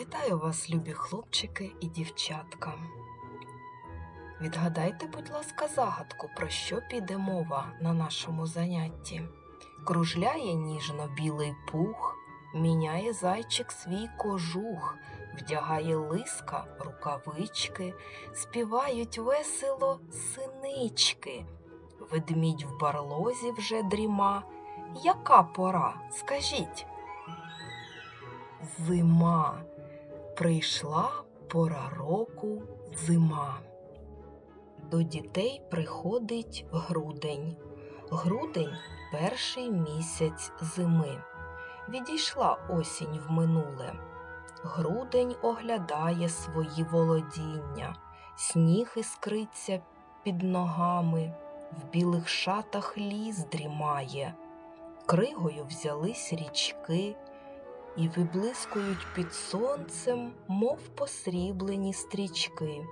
Вітаю вас, любі хлопчики і дівчатка. Відгадайте, будь ласка, загадку, про що піде мова на нашому занятті. Кружляє ніжно білий пух, міняє зайчик свій кожух, вдягає лиска рукавички, співають весело синички. Ведмідь в барлозі вже дріма. Яка пора? Скажіть? Зима. Прийшла пора року зима. До дітей приходить грудень. Грудень перший місяць зими. Відійшла осінь в минуле. Грудень оглядає свої володіння, сніг іскриться під ногами, в білих шатах ліс дрімає. Кригою взялись річки і виблискують під сонцем, мов посріблені стрічки.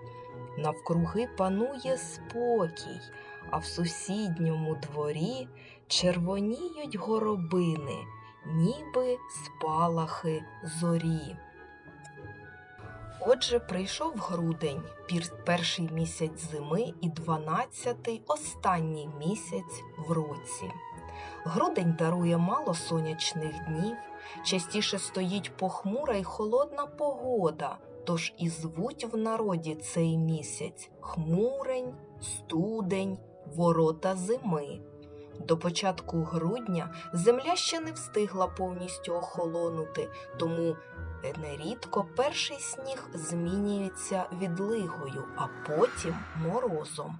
Навкруги панує спокій, а в сусідньому дворі червоніють горобини, ніби спалахи зорі. Отже, прийшов грудень, перший місяць зими і дванадцятий останній місяць в році. Грудень дарує мало сонячних днів, частіше стоїть похмура й холодна погода, тож і звуть в народі цей місяць хмурень, студень, ворота зими. До початку грудня земля ще не встигла повністю охолонути, тому нерідко перший сніг змінюється відлигою, а потім морозом.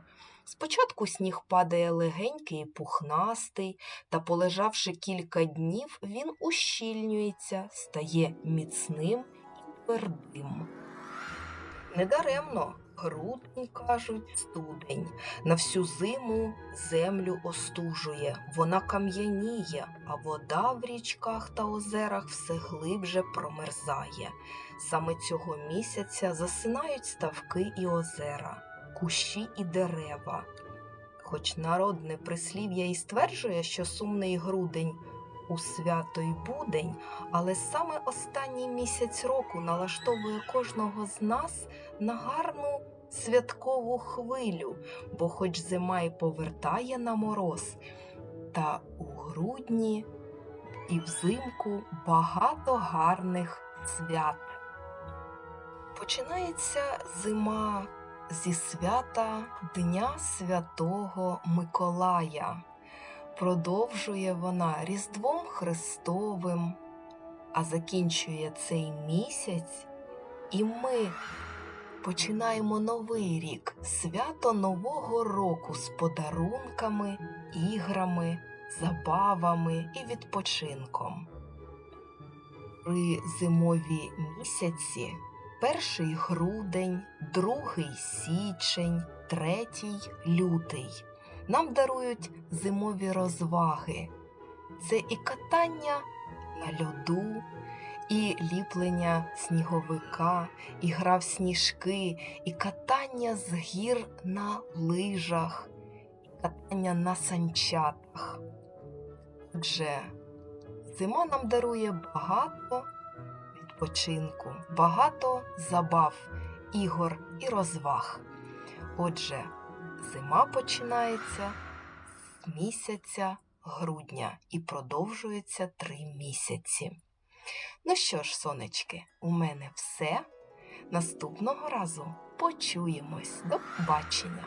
Спочатку сніг падає легенький і пухнастий, та, полежавши кілька днів, він ущільнюється, стає міцним і твердим. Недаремно грудень, кажуть, студень. На всю зиму землю остужує, вона кам'яніє, а вода в річках та озерах все глибше промерзає. Саме цього місяця засинають ставки і озера, кущі і дерева. Хоч народне прислів'я і стверджує, що сумний грудень у свято й будень, але саме останній місяць року налаштовує кожного з нас на гарну святкову хвилю, бо хоч зима й повертає на мороз, та у грудні і взимку багато гарних свят. Починається зима зі свята Дня Святого Миколая. Продовжує вона Різдвом Христовим, а закінчує цей місяць, і ми починаємо новий рік, свято Нового року з подарунками, іграми, забавами і відпочинком. При зимові місяці перший грудень, другий січень, третій лютий нам дарують зимові розваги. Це і катання на льоду, і ліплення сніговика, і гра в сніжки, і катання з гір на лижах, і катання на санчатах. Отже, зима нам дарує багато відпочинку, багато забав, ігор і розваг. Отже, зима починається з місяця грудня і продовжується три місяці. Ну що ж, сонечки, у мене все. Наступного разу почуємось. До побачення!